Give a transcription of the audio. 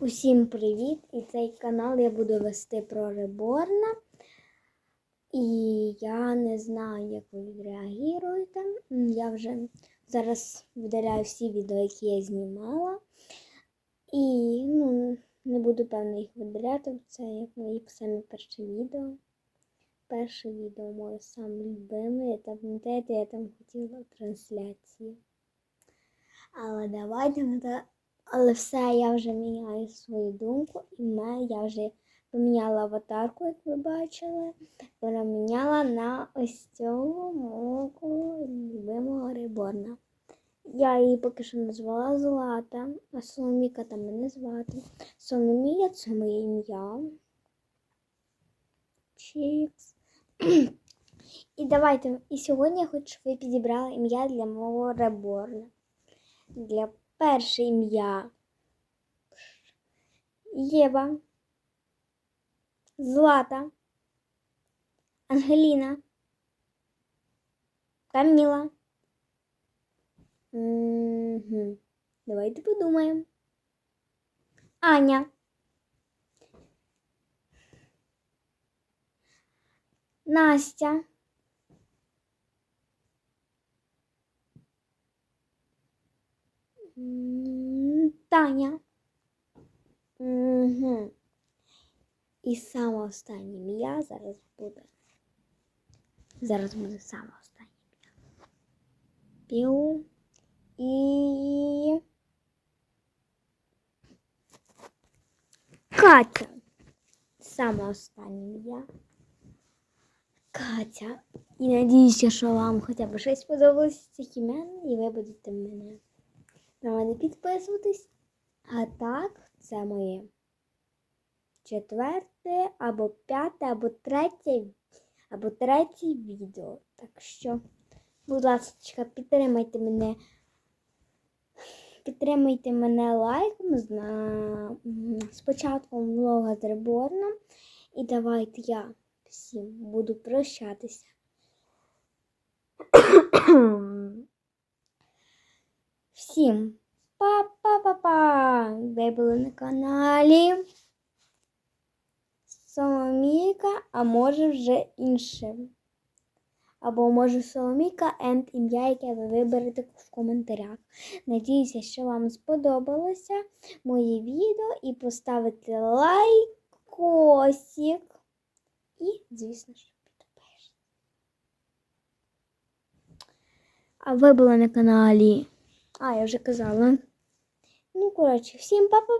Усім привіт! І цей канал я буду вести про Реборна. І я не знаю, як ви відреагуєте. Я вже зараз видаляю всі відео, які я знімала. І ну, не буду певно їх видаляти. Це як мої самі перші відео. Перше відео моє саме любиме. Там, пам'ятаєте, я там хотіла трансляції. Але давайте але все, я вже міняю свою думку, і я вже поміняла аватарку, як ви бачили. Переміняла на ось цього мого любимого реборна. Я її поки що назвала Злата, а Соломіка там мене звати. Соломія це моє ім'я. Чікс. І давайте. І сьогодні я хочу, щоб ви підібрали ім'я для мого реборна. Для перше ім'я Єва, Злата, Ангеліна, Каміла. Угу. Давайте подумаємо. Аня. Настя. Таня. Угу. І саме останнє ім'я зараз буде. Зараз буде саме останнє ім'я. Піу. І. Катя. Саме останнє ім'я. Катя. І надіюся, що вам хоча б щось сподобалося з цих імен, і ви будете мене на мене підписуватись. А так, це моє четверте, або п'яте, або третє, або третє відео. Так що, будь ласка, підтримайте мене. Підтримайте мене лайком з, на... з початком влога з Реборном. І давайте я всім буду прощатися. Всім па-па-па-па! Ви були на каналі Соломійка, а може вже інше. Або може Соломійка енд ім'я, яке ви виберете в коментарях. Надіюся, що вам сподобалося моє відео і поставите лайкосик. І, звісно ж, підпишіть. А ви були на каналі. А, я вже казала. Ну, коротше, всім па-па.